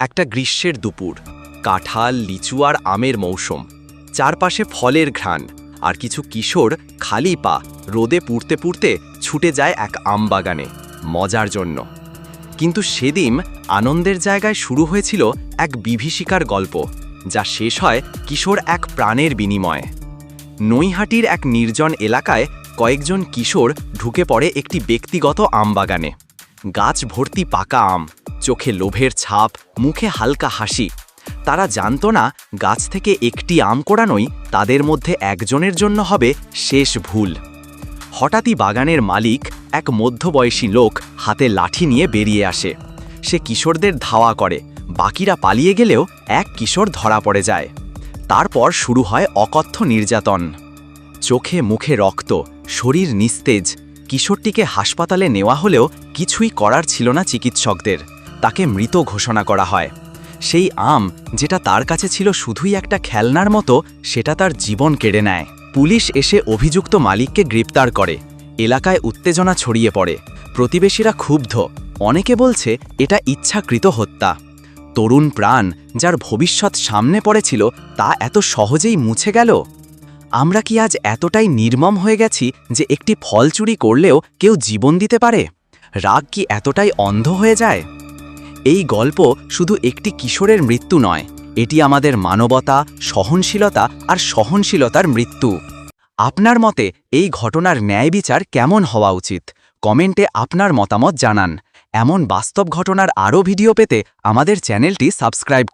একটা গ্রীষ্মের দুপুর, কাঁঠাল, লিচু আর আমের মৌসুম। চারপাশে ফলের ঘ্রাণ, আর কিছু কিশোর খালি পা রোদে পুড়তে পুড়তে ছুটে যায় এক আমবাগানে মজার জন্য। কিন্তু সেদিন আনন্দের জায়গায় শুরু হয়েছিল এক বিভীষিকার গল্প, যা শেষ হয় কিশোর এক প্রাণের বিনিময়ে। নৈহাটির এক নির্জন এলাকায় কয়েকজন কিশোর ঢুকে পড়ে একটি ব্যক্তিগত আমবাগানে গাছ ভর্তি পাকা আম চোখে লোভের ছাপ, মুখে হালকা হাসি। তারা জানত না, গাছ থেকে একটি আম কোড়ানোই তাদের মধ্যে একজনের জন্য হবে শেষ ভুল। হঠাৎই বাগানের মালিক এক মধ্যবয়সী লোক হাতে লাঠি নিয়ে বেরিয়ে আসে। সে কিশোরদের ধাওয়া করে, বাকিরা পালিয়ে গেলেও এক কিশোর ধরা পড়ে যায়। তারপর শুরু হয় অকথ্য নির্যাতন। চোখে মুখে রক্ত, শরীর নিস্তেজ। কিশোরটিকে হাসপাতালে নেওয়া হলেও কিছুই করার ছিল না চিকিৎসকদের। তাকে মৃত ঘোষণা করা হয়। সেই আম যেটা তার কাছে ছিল শুধুই একটা খেলনার মতো, সেটা তার জীবন কেড়ে নেয়। পুলিশ এসে অভিযুক্ত মালিককে গ্রেপ্তার করে। এলাকায় উত্তেজনা ছড়িয়ে পড়ে। প্রতিবেশীরা ক্ষুব্ধ। অনেকে বলছে, এটা ইচ্ছাকৃত হত্যা। তরুণ প্রাণ যার ভবিষ্যৎ সামনে পড়েছিল, তা এত সহজেই মুছে গেল? আমরা কি আজ এতটাই নির্মম হয়ে গেছি যে একটি ফল চুরি করলেও কেউ জীবন দিতে পারে? রাগ কি এতটাই অন্ধ হয়ে যায়? এই গল্প শুধু একটি কিশোরের মৃত্যু নয়, এটি আমাদের মানবতা, সহনশীলতা আর সহনশীলতার মৃত্যু। আপনার মতে এই ঘটনার ন্যায় বিচার কেমন হওয়া উচিত? কমেন্টে আপনার মতামত জানান। এমন বাস্তব ঘটনার আরও ভিডিও পেতে আমাদের চ্যানেলটি সাবস্ক্রাইব